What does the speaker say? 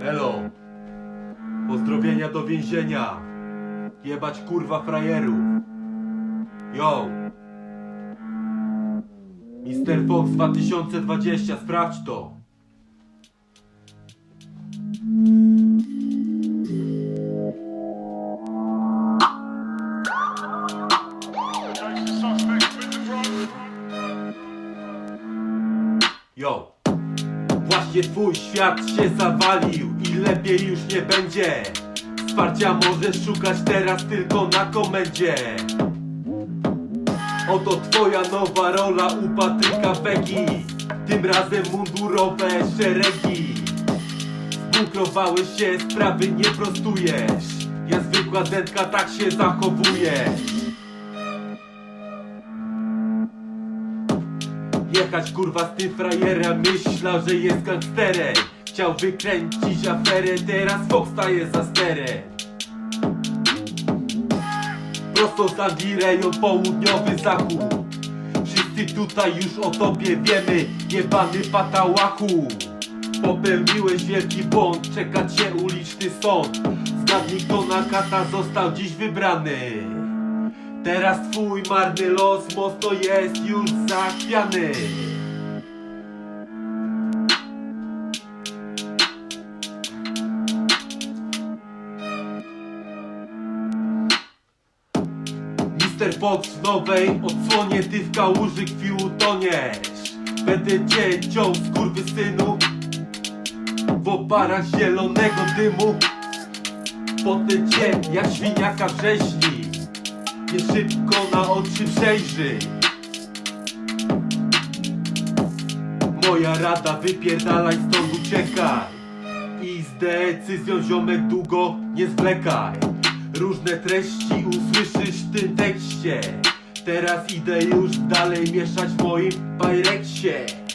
Elo. Pozdrowienia do więzienia. Jebać kurwa frajerów. Yo. Mr. Fox 2020, sprawdź to. Yo. Właśnie twój świat się zawalił i lepiej już nie będzie. Wsparcia możesz szukać teraz tylko na komendzie. Oto twoja nowa rola u Patryka. Tym razem mundurowe szeregi. Zbunkrowałeś się, sprawy nie prostujesz. Ja zwykła dętka, tak się zachowujesz. Jechać kurwa z tym frajerem. Myślał, że jest gangsterem. Chciał wykręcić aferę Teraz Fox staje za sterem Prosto z Anglii południowy zachód. Wszyscy tutaj już o tobie wiemy Jebany patałachu Popełniłeś wielki błąd Czeka cię uliczny sąd. Zgadnij kto na kata został dziś wybrany Teraz twój marny los mocno jest już zachwiany. Mister Fox w nowej odsłonie ty w kałuży krwi utoniesz Będę cię ciął synu W oparach zielonego dymu. Potem cię jak świniaka wrześni nie szybko na oczy przejrzy. Moja rada wypierdalaj stąd uciekaj. I z decyzją ziomek długo nie zwlekaj. Różne treści usłyszysz w tym tekście. Teraz idę już dalej mieszać w moim bajreksie